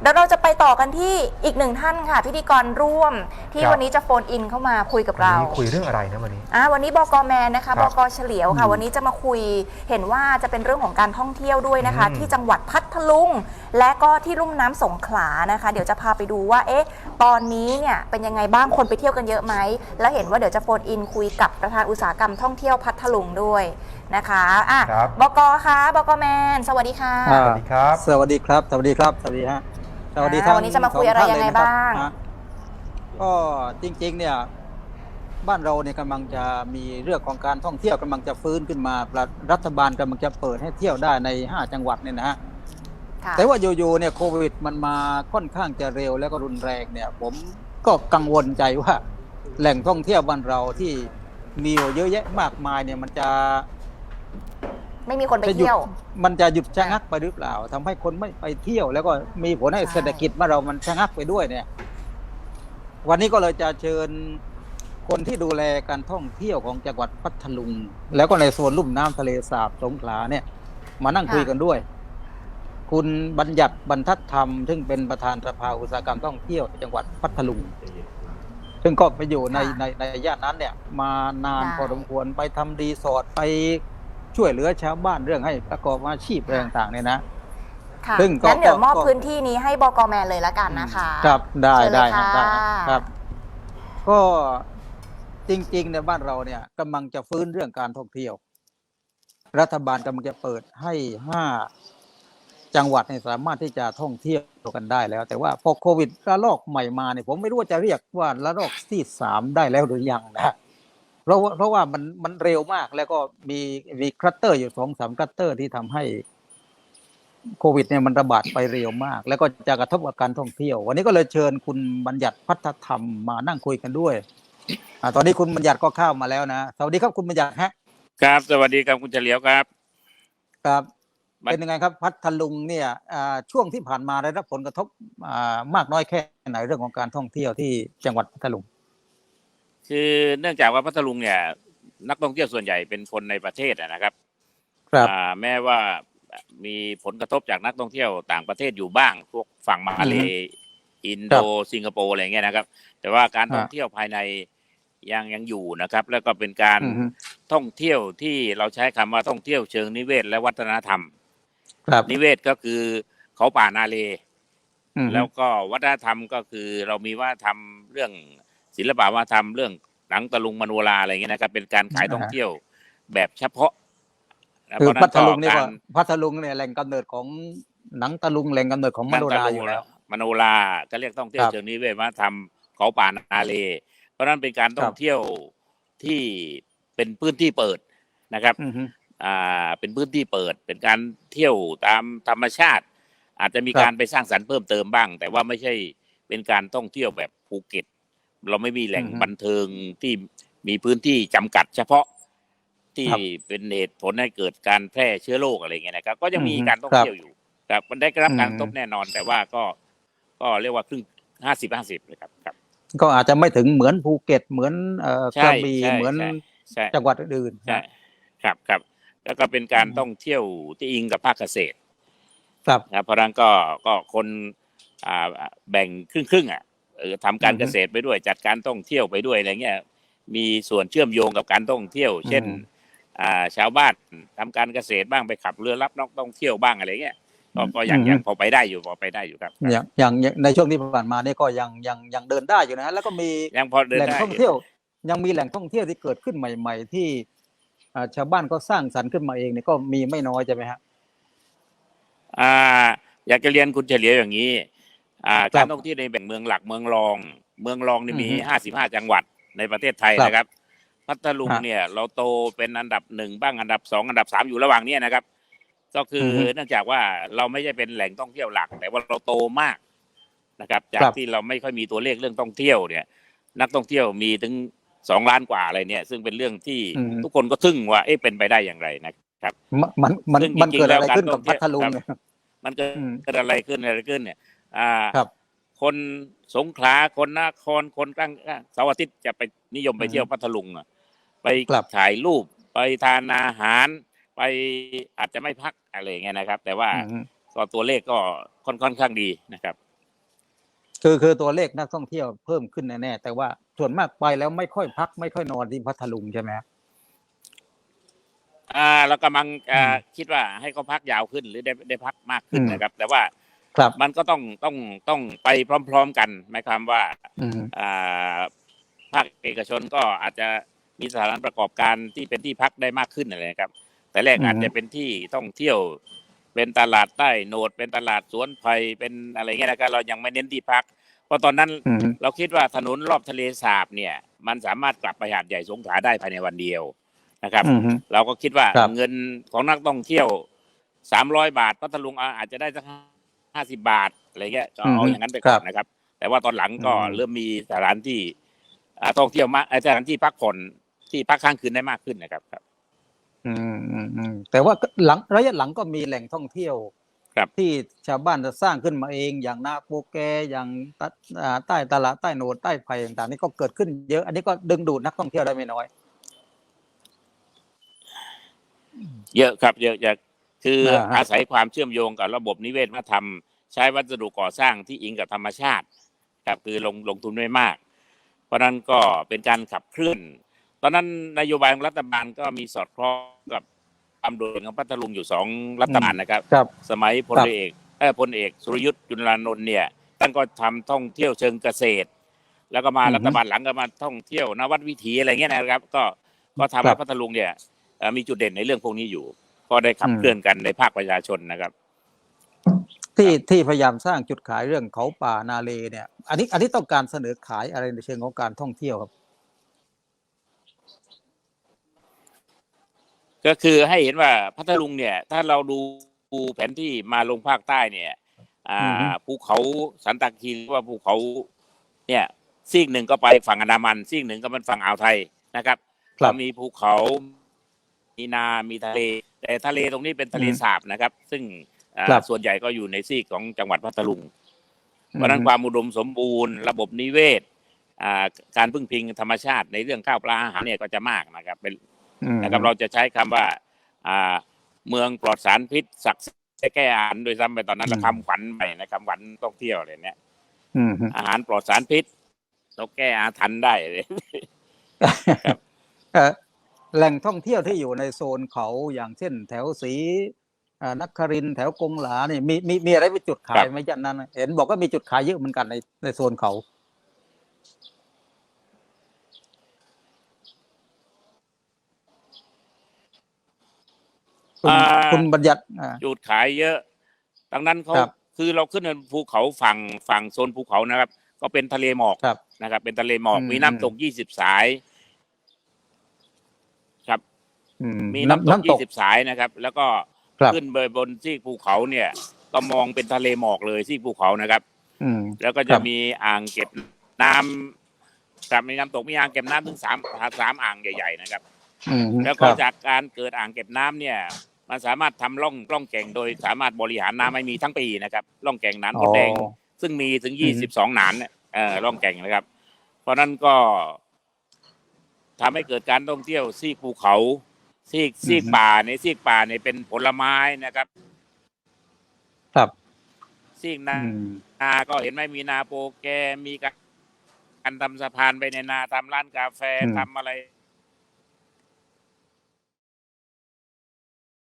เดี๋ยวเราจะไปต่อกันที่อีกหนึ่งท่านค่ะ พิธีกรร่วมที่ครับ วันนี้จะโฟนอินเข้ามาคุยกับวันเรา นี้คุยเรื่องอะไรนะวันนี้ อ่าวันนี้บกแมนนะคะครับบกเฉลียวค่ะ วันนี้จะมาคุยเห็นว่าจะเป็นเรื่องของการท่องเที่ยวด้วยนะคะ อืม ที่จังหวัดพัทลุง และก็ที่ลุ่มน้ำสงขลานะคะ เดี๋ยวจะพาไปดูว่าเอ๊ะตอนนี้เนี่ยเป็นยังไงบ้างคนไปเที่ยวกันเยอะไหมแล้วเห็นว่าเดี๋ยวจะโฟนอินคุยกับประธานอุตสาหกรรมท่องเที่ยวพัทลุงด้วยนะคะอะครับ บกคะบกแมน สวัสดีค่ะ อ่าสวัสดีครับ สวัสดีครับ สวัสดีครับ สวัสดีฮะ สวัสดีอ่าทั้งวันนี้จะมาคุยสอะไรท่นยังไงเลนะครับบ้างฮะก็จริงๆเนี่ยบ้านเราเนี่ยกำลังจะมีเรื่องของการท่องเที่ยวกำลังจะฟื้นขึ้นมารัฐรัฐบาลกำลังจะเปิดให้เที่ยวได้ใน 5 จังหวัดเนี่ยนะฮะ ค่ะ แต่ว่าอยู่ๆเนี่ยโควิดมันมาค่อนข้างจะเร็วแล้วก็รุนแรงเนี่ยผมก็กังวลใจว่า แหล่งท่องเที่ยวบ้านเราที่มีอยู่เยอะแยะมากมายเนี่ยมันจะ ไม่มีคนไปจะหยุดเที่ยว มันจะหยุดชะงักไปหรือเปล่าทำให้คนไม่ไปเที่ยว แล้วก็มีผลให้ใช่ เศรษฐกิจบ้านเรามันชะงักไปด้วยเนี่ย วันนี้ก็เลยจะเชิญคนที่ดูแลการท่องเที่ยวของจังหวัดพัทลุง แล้วก็ในโซนลุ่มน้ำทะเลสาบสงขลาเนี่ย มานั่งคุยกันด้วย คุณบัญญัติบรรทัดธรรม ซึ่งเป็นประธานสภาอุตสาหกรรมท่องเที่ยวจังหวัดพัทลุง ซึ่งก็ไปอยู่ในค่ะในในย่านนั้นเนี่ย มานานได้ พอสมควรไปทำรีสอร์ทไป ช่วยเหลือชาวบ้านเรื่องให้ประกอบอาชีพอะไรต่างๆเนี่ยนะ ค่ะซึ่งก็งั้นเดี๋ยวมอบก็ พื้นที่นี้ให้บกแมนเลยละกันนะคะครับได้เชิญเลยได้ครับค่ะได้ครับ ก็จริงๆในบ้านเราเนี่ยกำลังจะฟื้นเรื่องการท่องเที่ยว รัฐบาลกำลังจะเปิดให้ห้าจังหวัดเนี่ยสามารถที่จะท่องเที่ยวกันได้แล้ว แต่ว่าพอโควิดระลอกใหม่มาเนี่ยผมไม่รู้ว่าจะเรียกว่าระลอกที่สามได้แล้วหรือยังนะ เพราะว่าเพราะว่ามันมันเร็วมากแล้วก็มีมีคลัสเตอร์อยู่สองสามคลัสเตอร์ที่ทำให้โควิดเนี่ยมันระบาดไปเร็วมาก แล้วก็จะกระทบกับการท่องเที่ยว วันนี้ก็เลยเชิญคุณบัญญัติพัฒธรรมมานั่งคุยกันด้วยอ่าตอนนี้คุณบัญญัติก็เข้ามาแล้วนะสวัสดีครับคุณบัญญัติฮะครับ สวัสดีครับคุณเฉลียวครับ ครับบัญเป็นยังไงครับ พัทลุงเนี่ยอ่าช่วงที่ผ่านมาได้รับผลกระทบอ่ามากน้อยแค่ไหนเรื่องของการท่องเที่ยวที่จังหวัดพัทลุง คือเนื่องจากว่าพัทลุงเนี่ย นักท่องเที่ยวส่วนใหญ่เป็นคนในประเทศอะนะครับ ครับอ่าแม้ว่ามีผลกระทบจากนักท่องเที่ยวต่างประเทศอยู่บ้าง พวกฝั่งมาเลย์อินโดครับสิงคโปร์อะไรเงี้ยนะครับ แต่ว่าการท่องฮะเที่ยวภายในยังยังอยู่นะครับ แล้วก็เป็นการอือฮึท่องเที่ยวที่เราใช้คำว่าท่องเที่ยวเชิงนิเวศและวัฒนธรรม ครับนิเวศก็คือเขาป่านาเลอืมแล้วก็วัฒนธรรมก็คือเรามีวัฒนธรรมเรื่อง ศิลปะวัฒนธรรมเรื่องหนังตะลุงมโนราอะไรเงี้ยนะครับ เป็นการขายท่องเที่ยวแบบเฉพาะนะคือเพราะฉะพัทลุงนี่กาว่ารพัทลุงเนี่ยแหล่งกำเนิดของหนังตะลุงแหล่งกำเนิดของมโนราอยู่แล้วมโนราก็เรียกท่องเที่ยวครับเชิงนิเวศวัฒนธรรมเขาป่านาเล เพราะฉะนั้นเป็นการท่อครังบเที่ยวที่เป็นพื้นที่เปิดนะครับอือฮึอ่าเป็นพื้นที่เปิด เป็นการเที่ยวตามธรรมชาติ อาจจะมีครับการไปสร้างสรรค์เพิ่มเติมบ้าง แต่ว่าไม่ใช่เป็นการท่องเที่ยวแบบภูเก็ต เราไม่มีแหล่งอือฮึบันเทิงที่มีพื้นที่จำกัดเฉพาะที่ครับเป็นเหตุผลให้เกิดการแพร่เชื้อโรคอะไรเงี้ยนะครับ ก็ยังมีอือฮึการท่องครับเที่ยวอยู่ครับมันได้รับการอืมทบแน่นอน แต่ว่าก็ก็เรียกว่าครึ่งห้าสิบห้าสิบเลยครับครับ ก็อาจจะไม่ถึงเหมือนภูเก็ตเหมือนเอ่อกใช่ระบี่ใช่เหมือนใช่ใช่ จังหวัดอื่นๆ ใช่ครับครับแล้วก็เป็นการอืม ท่องเที่ยวที่อิงกับภาคเกษตรครับ นะครับเพราะฉะนั้นก็ก็คนอ่าแบ่งครึ่งครึ่งๆอะเออ ทำการอือฮึเกษตรไปด้วย จัดการท่องเที่ยวไปด้วยอะไรเงี้ยมีส่วนเชื่อมโยงกับการท่องเที่ยว เช่นอืมอ่าชาวบ้านทำการเกษตรบ้างไปขับเรือรับนักท่องเที่ยวบ้างอะไรเงี้ยก็ก็ยังอือฮึยังพอไปได้อยู่พอไปได้อยู่ครับอย่างอย่างอย่างในช่วงที่ผ่านมาเนี่ยก็ยังยังยังเดินได้อยู่นะฮะแล้วก็มียังพอเดินแหล่งได้ท่องเที่ยว ยังมีแหล่งท่องเที่ยวที่เกิดขึ้นใหม่ ๆ ที่อ่าชาวบ้านก็สร้างสรรค์ขึ้นมาเองเนี่ยก็มีไม่น้อยใช่ไหมฮะอ่า อยากจะเรียนคุณเฉลียวอย่างนี้ อ่าครับการท่องเที่ยวในแบ่งเมืองหลักเมืองรอง เมืองรองนี่มีอือฮึห้าสิบห้าจังหวัดในประเทศไทยครับนะครับ พัทลุงฮะเนี่ยเราโตเป็นอันดับหนึ่งบ้างอันดับสองอันดับสามอยู่ระหว่างเนี้ยนะครับ ก็คือออฮึเนื่องจากว่าเราไม่ใช่เป็นแหล่งท่องเที่ยวหลัก แต่ว่าเราโตมากนะครับ จากครับที่เราไม่ค่อยมีตัวเลขเรื่องท่องเที่ยวเนี่ย นักท่องเที่ยวมีถึงสองล้านกว่าอะไรเนี่ย ซึ่งเป็นเรื่องที่ทุกคนก็ทึ่งว่าเอ๊ะเป็นไปได้อย่างไรนะครับ มันมันมันซึ่งมันจริงๆเกิดอะไรแล้วขึ้นการกับพัทลุงท่องเที่ยวเนี่ยมันเกิดอืมเกิดอะไรขึ้นอะไรขึ้นเนี่ย อ่าครับคนสงขลาคนนครคนกลางเสาร์อาทิตย์จะไปนิยมไปอืมเที่ยวพัทลุงอะไปครับถ่ายรูปไปทานอาหาร ไปอาจจะไม่พักอะไรอย่างเงี้ยนะครับ แต่ว่าอืมก็ตัวเลขก็ค่อนค่อนข้างดีนะครับ คือคือตัวเลขนักท่องเที่ยวเพิ่มขึ้นแน่ๆแต่ว่าส่วนมากไปแล้วไม่ค่อยพัก ไม่ค่อยนอนที่พัทลุงใช่ไหมครับอ่าเรากำลังอ่าอืมคิดว่าให้เขาพักยาวขึ้นหรือได้ได้พักมากขึ้นอืมนะครับ แต่ว่า ครับมันก็ต้องต้องต้องไปพร้อม ๆกันหมายความว่าอืมอ่าภาคเอกชนก็อาจจะมีสถานประกอบการที่เป็นที่พักได้มากขึ้นอะไรนะครับ แต่แรกอืมอาจจะเป็นที่ท่องเที่ยว เป็นตลาดใต้โหนด เป็นตลาดสวนไผ่เป็นอะไรเงี้ยนะครับเรายังไม่เน้นที่พัก เพราะตอนนั้นอืมเราคิดว่าถนนรอบทะเลสาบเนี่ย มันสามารถกลับไปหาดใหญ่สงขลาได้ภายในวันเดียวนะครับอืมเราก็คิดว่าครับเงินของนักท่องเที่ยวสามร้อยบาทพัทลุงอะอาจจะได้สัก ห้าสิบาทอะไรเงี้ยก็เอาอย่างนั้นไปก่อนนะครับ แต่ว่าตอนหลังก็อืมเริ่มมีสถานที่อ่าท่องเที่ยวมากเอ่อสถานที่พักผ่อนที่พักค้างคืนได้มากขึ้นนะครับครับ อืมอืมอืมแต่ว่าหลังระยะหลังก็มีแหล่งท่องเที่ยวครับที่ชาวบ้านจะสร้างขึ้นมาเองอย่างนาโปแกอย่างตะอ่าใต้ตลาดใต้โหนดใต้ไผ่ต่างๆนี่ก็เกิดขึ้นเยอะ อันนี้ก็ดึงดูดนักท่องเที่ยวได้ไม่น้อย เยอะครับ เยอะเยอะ คืออาฮะอาศัยความเชื่อมโยงกับระบบนิเวศวัฒนธรรม ใช้วัสดุก่อสร้างที่อิงกับธรรมชาติครับคือลงลงทุนไม่มาก เพราะฉะนั้นก็เป็นการขับเคลื่อน ตอนนั้นนโยบายของรัฐบาลก็มีสอดคล้องกับความโดดเด่นของพัทลุงอยู่สองรัฐบาลนะครับครับสมัยพลครับเอกเออพลเอกสุรยุทธ์จุลานนท์เนี่ยท่านก็ทำท่องเที่ยวเชิงเกษตร แล้วก็มาอือฮึรัฐบาลหลังก็มาท่องเที่ยวนวัดวิถีอะไรเงี้ยนะครับ ก็ก็ทำครัให้บพัทลุงเนี่ยเอ่อมีจุดเด่นในเรื่องพวกนี้อยู่ ก็ได้ขับอืมเคลื่อนกันในภาคประชาชนนะครับ ที่ที่พยายามสร้างจุดขายเรื่องเขาป่านาเลเนี่ย อันนี้อันนี้ต้องการเสนอขายอะไรในเชิงของการท่องเที่ยวครับ ก็คือให้เห็นว่าพัทลุงเนี่ย ถ้าเราดูแผนที่มาลงภาคใต้เนี่ย อ่าอือฮึภูเขาสันตะคีหรือว่าภูเขา เนี่ยซีกหนึ่งก็ไปฝั่งอันดามันซีกหนึ่งก็เป็นฝั่งอ่าวไทยนะครับครับก็มีภูเขา มีนา มีทะเล แต่ทะเลตรงนี้เป็นทะเลอืมสาบนะครับ ซึ่งอ่าครับส่วนใหญ่ก็อยู่ในซีกของจังหวัดพัทลุงเพราะฉะนั้นความอุดมสมบูรณ์ ระบบนิเวศอ่าการพึ่งพิงธรรมชาติในเรื่องข้าวปลาอาหารเนี่ยก็จะมากนะครับเป็นอืมนะครับเราจะใช้คำว่าอ่าเมืองปลอดสารพิษศักดิ์สิทธิ์แก้อาหารโดยซ้ำไปตอนนั้นเราคำขวัญไปนะคำขวัญท่องเที่ยวอะไรเนี่ยอืมอาหารปลอดสารพิษเราแก้อาถรรพ์ได้เลยเอ่อ แหล่งท่องเที่ยวที่อยู่ในโซนเขาอย่างเช่น แถวสีอ่านครินทร์แถวกงหลาเนี่ยมีมีมีอะไรเป็นจุดขาครัยบไหมจันนั้นน่ะเห็นบอกว่ามีจุดขายเยอะเหมือนกันในในโซนเขาคุณอ่าคุณบัญญัติอ่าจุดขายเยอะดังนั้นเขาครับคือเราขึ้นบนภูเขาฝั่งฝั่งโซนภูเขานะครับ ก็เป็นทะเลหมอกครับนะครับ เป็นทะเลหมอกอืมมีน้ำตกยี่สิบสายครับอื มมีน้ำตกน้ำตยี่กสิบสายนะครับ แล้วก็ครับขึ้นไปบนซีกภูเขาเนี่ย ก็มองเป็นทะเลหมอกเลยซีกภูเขานะครับ อืมแล้วก็คจะรับมีอ่างเก็บน้ำครับมีน้ำตกมีอ่างเก็บน้ำถึงสามสามอ่างใหญ่ๆนะครับอืมแล้วคก็รับจากการเกิดอ่างเก็บน้ำเนี่ย มันสามารถทำร่องร่องแก่งโดยสามารถบริหารน้ำให้มีทั้งปีนะครับร่องแก่งน้ำมดแดงอ๋อซึ่งมีถึงอืยี่มสิบสองหนานเนี่ยเอ่อร่องแก่งนะครับ เพราะนั้นก็ทำให้เกิดการท่องเที่ยวซีกภูเขา ซีกซีกป่าในซีกป่าเนี่ยเป็นผลไม้นะครับ ครับซีกนาอืมนาก็เห็นไหมมีนาโปแกมีการทำสะพานไปในนาทำร้านกาแฟอืมทำอะไร